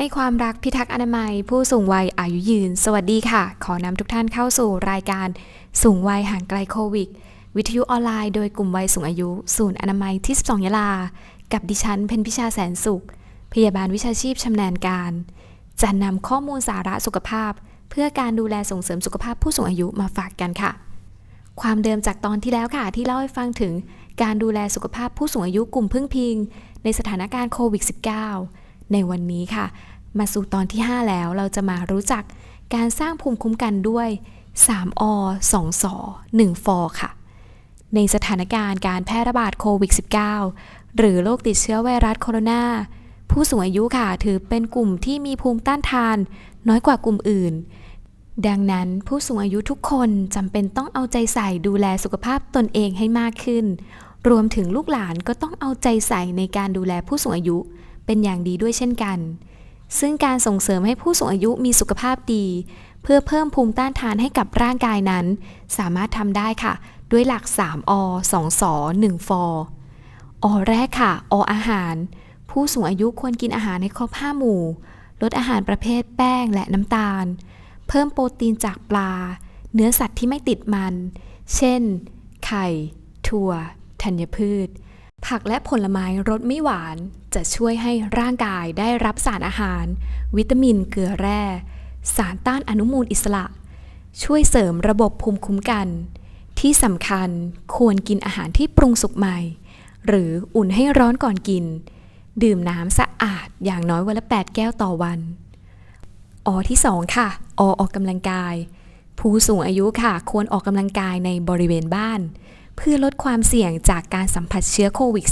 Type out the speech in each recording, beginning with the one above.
ให้ความรักพิทักษ์อนามัย ผู้สูงวัยอายุยืน สวัสดีค่ะ ขอนำทุกท่านเข้าสู่รายการสูงวัยห่างไกลโควิด วิทยุออนไลน์โดยกลุ่มวัยสูงอายุ ศูนย์อนามัยที่ 12 ยะลา กับดิฉันเพนพิชาแสนสุข พยาบาลวิชาชีพชำนาญการ จะนำข้อมูลสาระสุขภาพ เพื่อการดูแลส่งเสริมสุขภาพผู้สูงอายุมาฝากกันค่ะ ความเดิมจากตอนที่แล้วค่ะที่เล่าให้ฟังถึงการดูแลสุขภาพผู้สูงอายุกลุ่มพึ่งพิง ในสถานการณ์โควิด -19 ในวันนี้ค่ะ มาสู่ตอนที่ 5 แล้วเราจะมารู้จักการสร้างภูมิคุ้มกันด้วย 3 อ 2ส1ฟอค่ะ ในสถานการณ์การแพร่ระบาดโควิด -19 หรือโรคติดเชื้อไวรัสโคโรนาผู้สูงอายุค่ะ ถือเป็นกลุ่มที่มีภูมิต้านทาน น้อยกว่ากลุ่มอื่น ดังนั้นผู้สูงอายุทุกคนจำเป็นต้องเอาใจใส่ดูแลสุขภาพตนเองให้มากขึ้น รวมถึงลูกหลานก็ต้องเอาใจใส่ในการดูแลผู้สูงอายุ เป็นอย่างดีด้วยเช่นกัน ซึ่งการส่งเสริมให้ผู้สูงอายุมีสุขภาพดี เพื่อเพิ่มภูมิต้านทานให้กับร่างกายนั้น สามารถทำได้ค่ะ ด้วยหลัก 3 อ 2 ส 1 ฟออแรกค่ะ ออาหาร ผู้สูงอายุควรกินอาหารให้ครบ5หมู่ ลดอาหารประเภทแป้งและน้ำตาล เพิ่มโปรตีนจากปลา เนื้อสัตว์ที่ไม่ติดมัน เช่น ไข่ ถั่ว ธัญพืช ผักและผลไม้รสไม่หวาน จะช่วยให้ร่างกายได้รับสารอาหาร วิตามินเกลือแร่ สารต้านอนุมูลอิสระ ช่วยเสริมระบบภูมิคุ้มกัน ที่สำคัญควรกินอาหารที่ปรุงสุกใหม่ หรืออุ่นให้ร้อนก่อนกิน ดื่มน้ำสะอาดอย่างน้อยวันละ 8 แก้วต่อวันอที่ 2 ค่ะ อออกกำลังกาย ผู้สูงอายุค่ะ ควรออกกำลังกายในบริเวณบ้าน เพื่อลดความเสี่ยงจากการสัมผัสเชื้อโควิด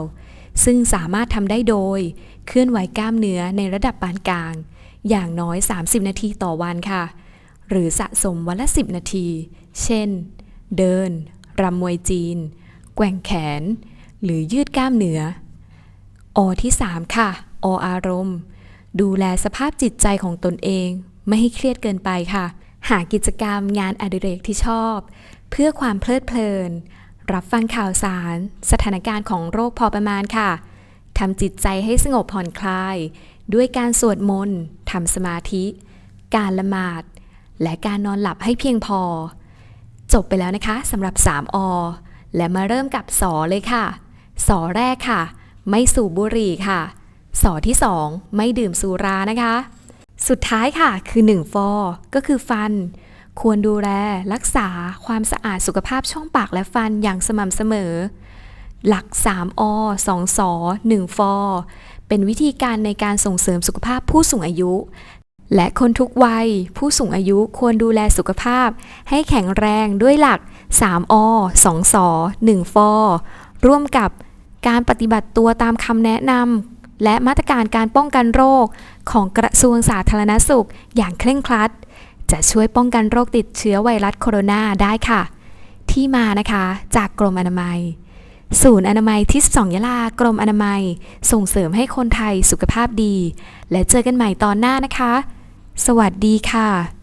-19 ซึ่งสามารถทำได้โดย เคลื่อนไหวกล้ามเนื้อในระดับปานกลาง อย่างน้อย 30 นาทีต่อวันค่ะ หรือสะสมวันละ 10 นาที เช่น เดินรำมวยจีน แกว่งแขน หรือยืดกล้ามเนื้ออที่ 3 ค่ะออารมณ์ ดูแลสภาพจิตใจของตนเอง ไม่ให้เครียดเกินไปค่ะ หากิจกรรมงานอดิเรกที่ชอบ เพื่อความเพลิดเพลิน รับฟังข่าวสาร สถานการณ์ของโรคพอประมาณค่ะทำจิตใจให้สงบผ่อนคลาย ด้วยการสวดมนต์ทำสมาธิ การละหมาด และการนอนหลับให้เพียงพอ จบไปแล้วนะคะสำหรับ 3 อ และมาเริ่มกับสอเลยค่ะ สอแรกค่ะ ไม่สูบบุหรี่ค่ะ สอที่ 2 ไม่ดื่มสุรานะคะ สุดท้ายค่ะคือ1ฟอก็คือฟัน ควรดูแลรักษาความสะอาดสุขภาพช่องปากและฟันอย่างสม่ำเสมอ หลัก 3อ2ส1ฟอเป็นวิธีการในการส่งเสริมสุขภาพผู้สูงอายุ และคนทุกวัย ผู้สูงอายุควรดูแลสุขภาพ ให้แข็งแรงด้วยหลัก 3อ2ส1ฟอร่วมกับการปฏิบัติตัวตามคำแนะนำและมาตรการการป้องกันโรคของกระทรวงสาธารณสุขอย่างเคร่งครัด จะช่วยป้องกันโรคติดเชื้อไวรัสโคโรนาได้ค่ะ ที่มานะคะจากกรมอนามัย ศูนย์อนามัยที่12ยะลากรมอนามัย ส่งเสริมให้คนไทยสุขภาพดี และเจอกันใหม่ตอนหน้านะคะ สวัสดีค่ะ